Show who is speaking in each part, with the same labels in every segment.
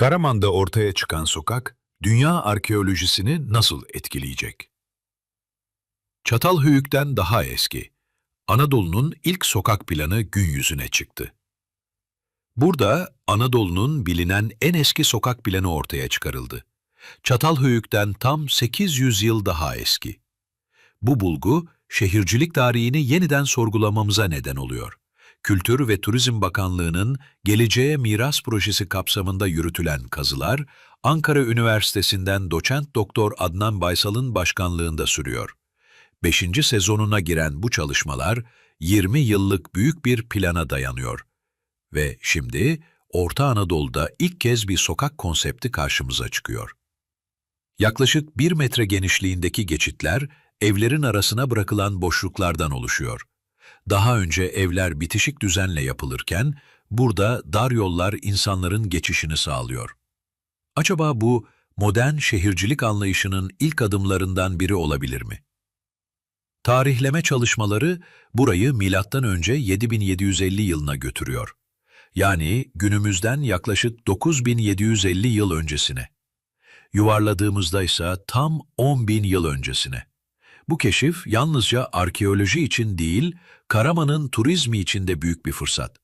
Speaker 1: Karaman'da ortaya çıkan sokak, dünya arkeolojisini nasıl etkileyecek? Çatalhöyük'ten daha eski, Anadolu'nun ilk sokak planı gün yüzüne çıktı. Burada Anadolu'nun bilinen en eski sokak planı ortaya çıkarıldı. Çatalhöyük'ten tam 800 yıl daha eski. Bu bulgu, şehircilik tarihini yeniden sorgulamamıza neden oluyor. Kültür ve Turizm Bakanlığı'nın Geleceğe Miras Projesi kapsamında yürütülen kazılar, Ankara Üniversitesi'nden doçent doktor Adnan Baysal'ın başkanlığında sürüyor. Beşinci sezonuna giren bu çalışmalar, 20 yıllık büyük bir plana dayanıyor. Ve şimdi Orta Anadolu'da ilk kez bir sokak konsepti karşımıza çıkıyor. Yaklaşık bir metre genişliğindeki geçitler, evlerin arasına bırakılan boşluklardan oluşuyor. Daha önce evler bitişik düzenle yapılırken, burada dar yollar insanların geçişini sağlıyor. Acaba bu modern şehircilik anlayışının ilk adımlarından biri olabilir mi? Tarihleme çalışmaları burayı milattan önce 7750 yılına götürüyor. Yani günümüzden yaklaşık 9750 yıl öncesine. Yuvarladığımızda ise tam 10.000 yıl öncesine. Bu keşif yalnızca arkeoloji için değil, Karaman'ın turizmi için de büyük bir fırsat.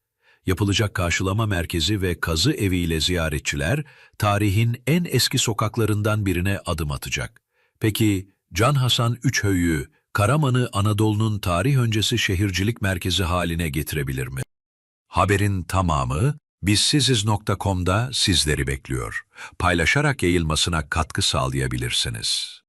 Speaker 1: Yapılacak karşılama merkezi ve kazı eviyle ziyaretçiler, tarihin en eski sokaklarından birine adım atacak. Peki Can Hasan Üçhöyü, Karaman'ı Anadolu'nun tarih öncesi şehircilik merkezi haline getirebilir mi? Haberin tamamı bizsiziz.com'da sizleri bekliyor. Paylaşarak yayılmasına katkı sağlayabilirsiniz.